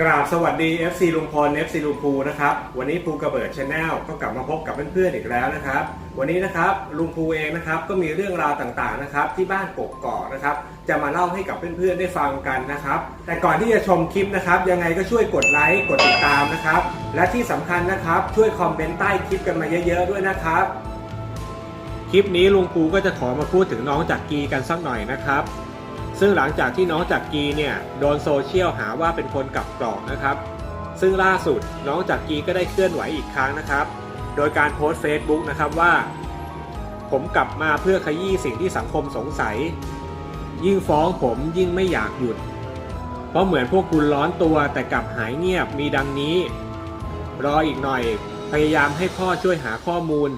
กราบสวัสดี FC ลุงพล FC ลุงภูนะครับ วันนี้ภูกระเบิดชาแนลก็กลับมาพบกับเพื่อนๆอีกแล้วนะครับ วันนี้นะครับลุงภูเองนะครับก็มีเรื่องราวต่างๆนะครับที่บ้านกกอกนะครับ จะมาเล่าให้กับเพื่อนๆได้ฟังกันนะครับ แต่ก่อนที่จะชมคลิปนะครับ ยังไงก็ช่วยกดไลค์กดติดตามนะครับ และที่สำคัญนะครับช่วยคอมเมนต์ใต้คลิปกันมาเยอะๆด้วยนะครับ คลิปนี้ลุงภูก็จะขอมาพูดถึงน้องจักรีกันสักหน่อยนะครับ ซึ่งหลังจากที่น้องจักรีเนี่ยโดนโซเชียลหาว่าเป็นคนกลับกรอกนะครับ ซึ่งล่าสุดน้องจักรีก็ได้เคลื่อนไหวอีกครั้งนะครับ โดยการโพสต์ Facebook นะครับว่า ผมกลับมาเพื่อขยี้สิ่งที่สังคมสงสัย ยิ่งฟ้องผมยิ่งไม่อยากหยุด เพราะเหมือนพวกคุณร้อนตัวแต่กลับหายเงียบมีดังนี้ รออีกหน่อย พยายามให้พ่อช่วยหาข้อมูล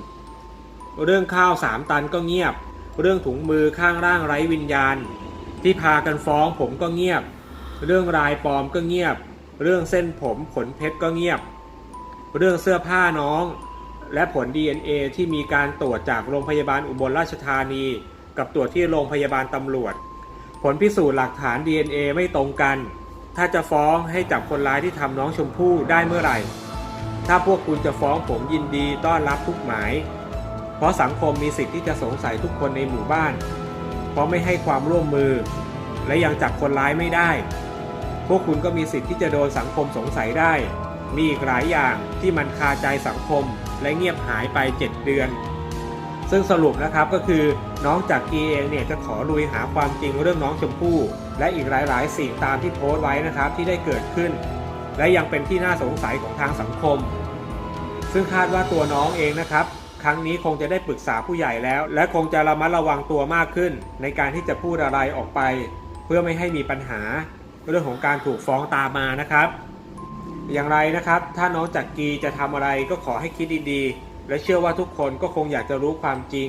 เรื่องข้าวสามตันก็เงียบ เรื่องถุงมือข้างร่างไร้วิญญาณ ที่พากันฟ้องผมก็เงียบ เรื่องรายปลอมก็เงียบ เรื่องเส้นผมขนเพชรก็เงียบ เรื่องเสื้อผ้าน้อง และผล DNA ที่มีการตรวจจากโรงพยาบาลอุบลราชธานี กับตรวจที่โรงพยาบาลตำรวจ ผลพิสูจน์หลักฐาน DNA ไม่ตรงกัน ถ้าจะฟ้องให้จับคนร้ายที่ทำน้องชมพู่ได้เมื่อไหร่ ถ้าพวกคุณจะฟ้องผมยินดีต้อนรับทุกหมาย เพราะสังคมมีสิทธิ์ที่จะสงสัยทุกคนในหมู่บ้าน ราะไม่ให้ความร่วมมือ และยังจับคนร้ายไม่ได้ พวกคุณก็มีสิทธิ์ที่จะโดนสังคมสงสัยได้ มีอีกหลายอย่างที่มันคาใจสังคมและเงียบหายไป 7 เดือน ซึ่งสรุปนะครับก็คือน้องจากกีเองเนี่ยจะขอลุยหาความจริงเรื่องน้องชมพู่และอีกหลายๆ สิ่งตามที่โพสต์ไว้นะครับที่ได้เกิดขึ้น และยังเป็นที่น่าสงสัยของทางสังคม ซึ่งคาดว่าตัวน้องเองนะครับ ครั้งนี้คงจะได้ปรึกษาผู้ใหญ่แล้ว และคงจะระมัดระวังตัวมากขึ้น ในการที่จะพูดอะไรออกไป เพื่อไม่ให้มีปัญหาเรื่องของการถูกฟ้องตามมานะครับ อย่างไรนะครับ ถ้าน้องจักรีจะทำอะไรก็ขอให้คิดดีๆ และเชื่อว่าทุกคนก็คงอยากจะรู้ความจริง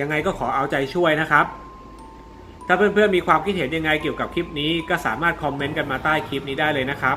ยังไงก็ขอเอาใจช่วยนะครับ ถ้าเพื่อนๆมีความคิดเห็นยังไงเกี่ยวกับคลิปนี้ ก็สามารถคอมเมนต์กันมาใต้คลิปนี้ได้เลยนะครับ